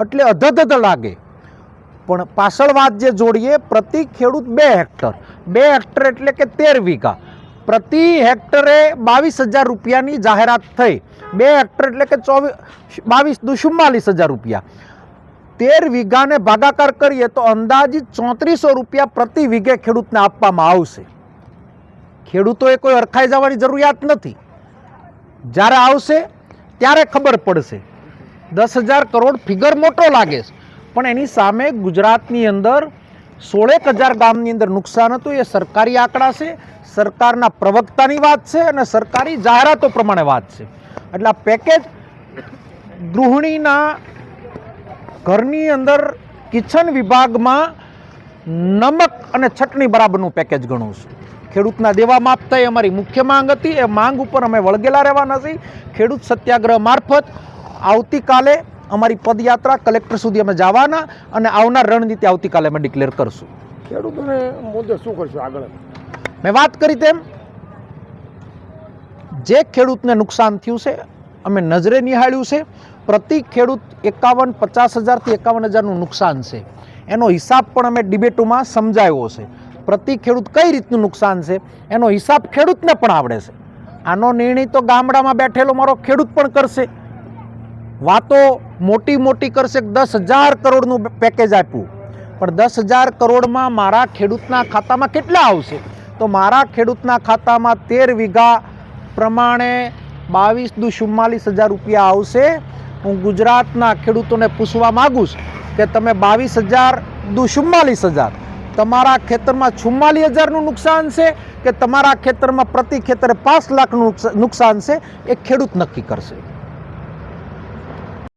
એટલે અધધત લાગે. પણ પાછળ વાત જે જોડીએ, પ્રતિ ખેડૂત બે હેક્ટર. બે હેક્ટર એટલે કે તેર વીઘા. પ્રતિ હેક્ટરે બાવીસ હજાર રૂપિયાની જાહેરાત થઈ. બે હેક્ટર એટલે કે ચોવીસ બાવીસ દુ ચુમ્માલીસ હજાર રૂપિયા. તેર વીઘાને ભાગાકાર કરીએ તો અંદાજિત ચોત્રીસો રૂપિયા પ્રતિ વીઘે ખેડૂતને આપવામાં આવશે. ખેડૂતોએ કોઈ અરખાઈ જવાની જરૂરિયાત નથી. જ્યારે આવશે, ત્યારે ખબર પડશે. દસ હજાર કરોડ ફિગર મોટો લાગે છે. પણ એની સામે ગુજરાતની અંદર સોળેક હજાર ગામની અંદર નુકસાન હતું, એ સરકારી આંકડા છે. સરકારના પ્રવક્તાની વાત છે અને સરકારી જાહેરાતો પ્રમાણે વાત છે. એટલે આ પેકેજ ગૃહિણીના ઘરની અંદર કિચન વિભાગમાં નમક અને ચટણી બરાબરનું પેકેજ ગણું છું. ખેડૂતના દેવા થાય એ અમારી મુખ્ય માંગ હતી. એ માંગ ઉપર અમે વળગેલા રહેવાના છીએ. ખેડૂત સત્યાગ્રહ મારફત આવતીકાલે અમારી પદયાત્રા કલેક્ટર સુધી અમે જવાના અને આવનાર રણનીતિ આવતીકાલે અમે ડિક્લેર કરશું. ખેડૂતોને મુદ્દે શું કરશું આગળ? મેં વાત કરી તેમ જે ખેડૂતને નુકસાન થયું છે અમે નજરે નિહાળ્યું છે પ્રતિ ખેડૂત એકાવન પચાસ હજારથી એકાવન હજારનું નુકસાન છે. એનો હિસાબ પણ અમે ડિબેટોમાં સમજાવ્યો છે. પ્રતિ ખેડૂત કઈ રીતનું નુકસાન છે એનો હિસાબ ખેડૂતને પણ આવડે છે. આનો નિર્ણય તો ગામડામાં બેઠેલો મારો ખેડૂત પણ કરશે. વાતો મોટી મોટી કરશે દસ હજાર કરોડનું પેકેજ આપ્યું. પણ દસ હજાર કરોડમાં મારા ખેડૂતના ખાતામાં કેટલા આવશે? તો મારા ખેડૂતના ખાતામાં તેર વીઘા પ્રમાણે બાવીસ દુ ચુમ્માલીસ હજાર રૂપિયા આવશે. હું ગુજરાતના ખેડૂતોને પૂછવા માગું છું કે તમે બાવીસ હજાર દુ ચુમ્માલીસ હજાર, તમારા ખેતરમાં ચુમ્માલીસ હજારનું નુકસાન છે કે તમારા ખેતરમાં પ્રતિ ખેતરે પાંચ લાખનું નુકસાન છે? એ ખેડૂત નક્કી કરશે.